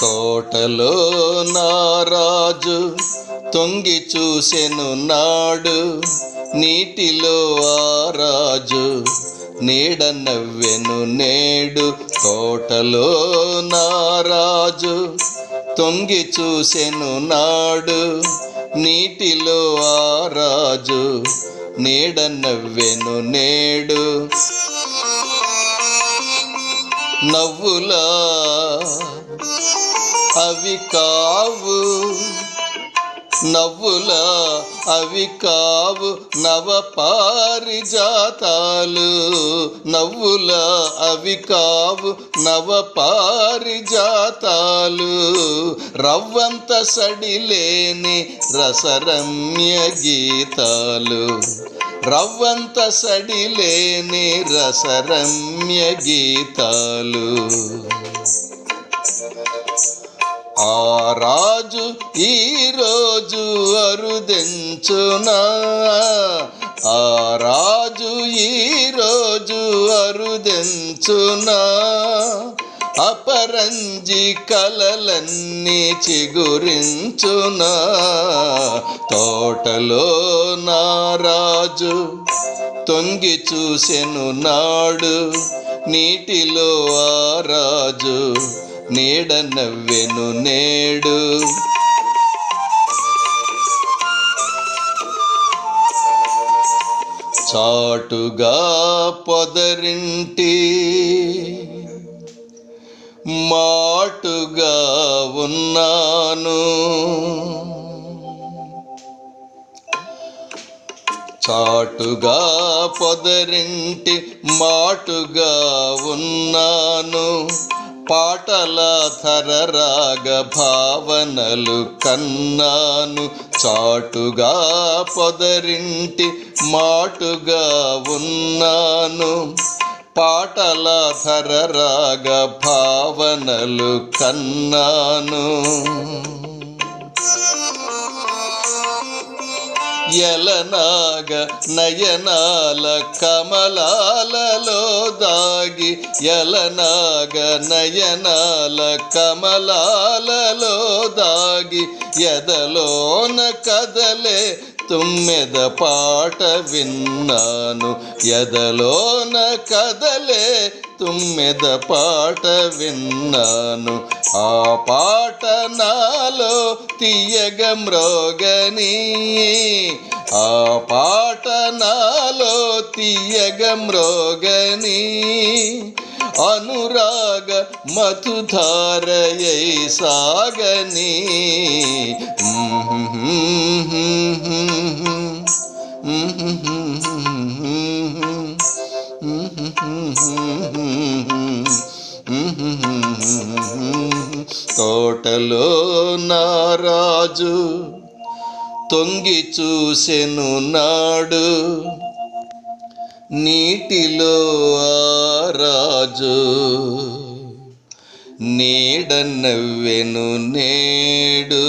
తోటలో నారాజు తొంగి చూసెను నాడు నీటిలో రాజు నీడ నవ్వెను నేడు. తోటలో నారాజు తొంగి చూసెను నాడు నీటిలో ఆరాజు నీడ నవ్వెను నేడు. నవ్వులా అవి కావు. నవ్వులా అవి కావు. నవ పారిజాతాలు నవ్వుల అవి కావు. నవ రవ్వంత సడిలేని రసరమ్య గీతాలు. రవ్వంత సడిలేని రసరమ్య గీతాలు. ఆ రాజు ఈ రోజు అరుదెంచునా? ఆ రాజు ఈ రోజు అరుదెంచునా? అపరంజి కలలన్నీ చిగురించునా? తోటలో నారాజు తొంగి చూసెను నాడు నీటిలో ఆ రాజు నీడ నవ్వెను నేడు. చాటుగా పొదరింటి పాటుగా ఉన్నాను. చాటుగా పొదరింటి మాటుగా ఉన్నాను. పాటల ధరరాగ భావనలు కన్నాను. చాటుగా పొదరింటి మాటుగా ఉన్నాను. పాటల ధరరాగ భావనలు కన్నాను. ఎలనాగ నయనాల కమలాలలో దాగి ఎలనాగ నయనాల కమలాలలో దాగి ఎదలోన కదలే తుమ్మెద పాట విన్నాను. ఎదలోన కదలే తుమ్మెద పాట విన్నాను. ఆ పాట నాలో తీయగ మ్రోగని. ఆ పాట నాలో తీయగ మ్రోగని. అనురాగ మధుధారయై సాగని. తోటలో నారాజు తొంగి చూసెను నాడు. నీటిలో రాజు నీడ నవ్వెను నేడు.